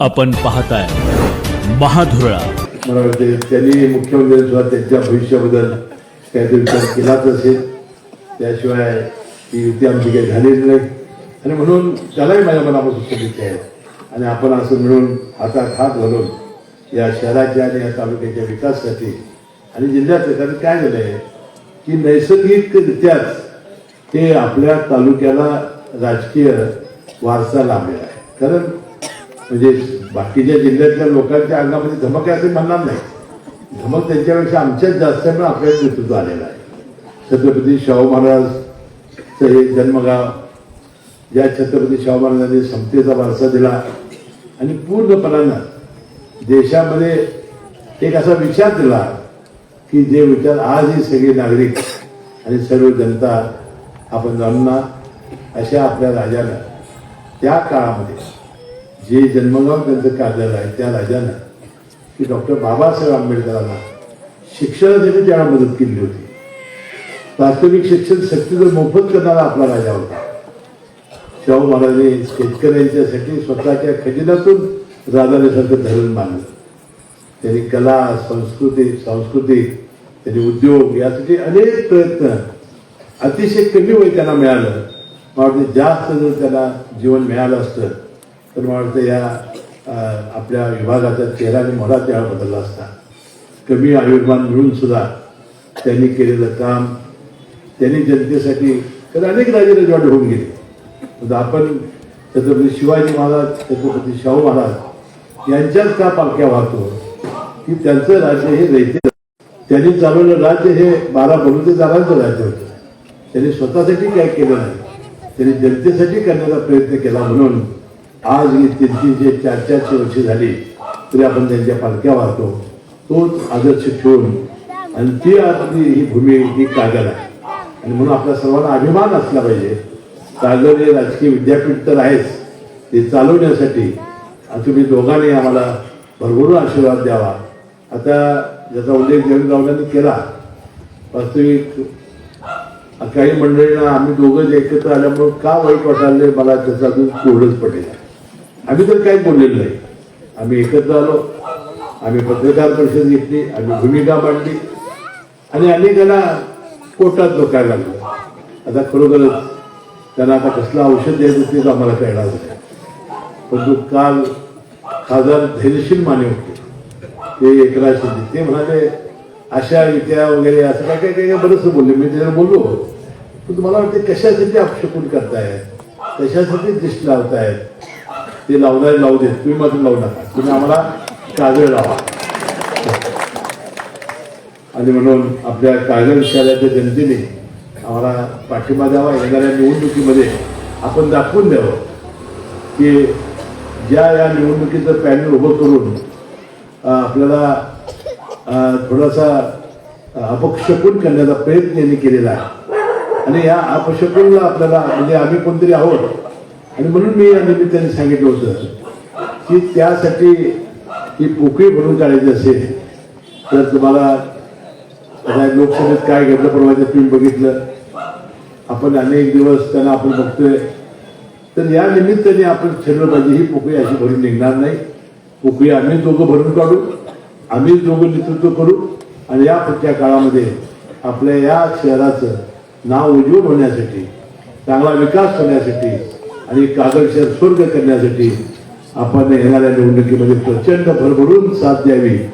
आपण पाहताय महाधुरळा. मला वाटते त्यांनी मुख्यमंत्री सुद्धा त्यांच्या भविष्याबद्दल काहीतरी विचार केलाच असेल. त्याशिवाय ती युती आमची काही झालेली नाही. आणि म्हणून त्यालाही माझ्या मनापासून शुभेच्छा आहेत. आणि आपण असं मिळून हातात हात घालून या शहराच्या आणि या तालुक्याच्या विकासासाठी आणि जिल्ह्याचं कारण काय झालं आहे की नैसर्गिकरित्याच ते आपल्या तालुक्याला राजकीय वारसा लाभलेला आहे. कारण म्हणजे बाकीच्या जिल्ह्यातल्या लोकांच्या अंगामध्ये धमक आहे असं म्हणणार नाही. धमक त्यांच्यापेक्षा आमच्याच जास्त आहे पण आपल्याच नेतृत्व आलेलं आहे. छत्रपती शाहू महाराजचं हे जन्मगाव ज्या छत्रपती शाहू महाराजांनी समतेचा वारसा दिला आणि पूर्णपणानं देशामध्ये एक असा विचार दिला की जे विचार आजही सगळे नागरिक आणि सर्व जनता आपण जाणणार अशा आपल्या राजानं त्या काळामध्ये जे जन्मगाव त्यांचं कार्यालय आहे त्या राजानं की डॉक्टर बाबासाहेब आंबेडकरांना शिक्षणासाठी त्याला मदत केली होती. प्राथमिक शिक्षण सक्तीचं मोफत करणारा आपला राजा होता शाहू महाराजांनी शेतकऱ्यांच्यासाठी स्वतःच्या खजिन्यातून राजानेसारखं धरण मानलं त्यांनी कला संस्कृती सांस्कृतिक त्यांनी उद्योग यासाठी अनेक प्रयत्न अतिशय कमी वय त्यांना मिळालं. मला वाटतं जास्त जर त्याला जीवन मिळालं असतं तर मला वाटतं या आपल्या विभागाचा चेहरा आणि मला त्यावेळा बदलला असता. कमी आयुर्मान मिळून सुद्धा त्यांनी केलेलं काम त्यांनी जनतेसाठी कधी अनेक राजे रजवाडे होऊन गेले. आपण छत्रपती शिवाजी महाराज छत्रपती शाहू महाराज यांच्याच का पालख्या वाहतो? की त्यांचं राज्य हे रयते त्यांनी चालवलं राज्य हे बारा बलुतेदारांचं राज्य होतं. त्यांनी स्वतःसाठी काय केलं नाही? त्यांनी जनतेसाठी करण्याचा प्रयत्न केला म्हणून आज ही तीन चार चारशे वर्षे झाली तरी आपण त्यांच्या पालख्या वाहतो. तोच आदर्श ठेवून आणि ती आपली ही भूमी ही कागद आहे. आणि म्हणून आपल्या सर्वांना अभिमान असला पाहिजे. कागद हे राजकीय विद्यापीठ तर आहेच. ते चालवण्यासाठी तुम्ही दोघांनी आम्हाला भरभरून आशीर्वाद द्यावा. आता ज्याचा उल्लेख देवेंद्ररावांनी केला वास्तविक काही मंडळींना आम्ही दोघंच एकत्र आल्यामुळं का वाईट वाटायला मला त्याचा अजून कोडच पडेल आम्ही तर काही बोललेलं नाही. आम्ही एकत्र आलो आम्ही पत्रकार परिषद घेतली. आम्ही भूमिका मांडली. आणि अनेकांना कोर्टात लोकायला लागलं. आता खरोखरच त्यांना आता कसलं औषध द्यायचं तेच आम्हाला कळणार नाही. परंतु काल खासदार धैर्यशील माने होते. ते एकनाथ शिंदे. ते म्हणाले अशा विद्या वगैरे असं काय काय काय बरंचसं बोलले. मी त्याला बोललो. पण तुम्हाला वाटते कशासाठी अपशकून करतायत? कशासाठी दृष्टी लावतायत? ते लावणार लावू दे. तुम्ही मात्र लावू नका. तुम्ही आम्हाला काजळ लावा. आणि म्हणून आपल्या काजळ शहराच्या जनतेने आम्हाला पाठिंबा द्यावा. येणाऱ्या निवडणुकीमध्ये आपण दाखवून द्यावं की ज्या या निवडणुकीचं पॅनल उभं करून आपल्याला थोडासा अपक्षकून अपक्षपून करण्याचा प्रयत्न यांनी केलेला आहे. आणि या अपक्षकूनला आपल्याला म्हणजे आम्ही कोणतरी आहोत आणि म्हणून मी या निमित्ताने सांगितलं होतं की त्यासाठी ही पोकळी भरून काढायची असेल तर तुम्हाला आता लोकसभेत काय घडलं परवाच्या तुम्ही बघितलं. आपण अनेक दिवस त्यांना आपण बघतोय. तर या निमित्ताने आपण ठरलं पाहिजे ही पोकळी अशी भरून निघणार नाही. पोकळी आम्ही दोघं भरून काढू आम्हीच दोघं नेतृत्व करू आणि या पुढच्या काळामध्ये आपल्या या शहराचं नाव उज्ज्वल होण्यासाठी चांगला विकास होण्यासाठी आणि कागद शहर स्वर्ग करण्यासाठी आपण येणाऱ्या निवडणुकीमध्ये प्रचंड भरभरून साथ द्यावी.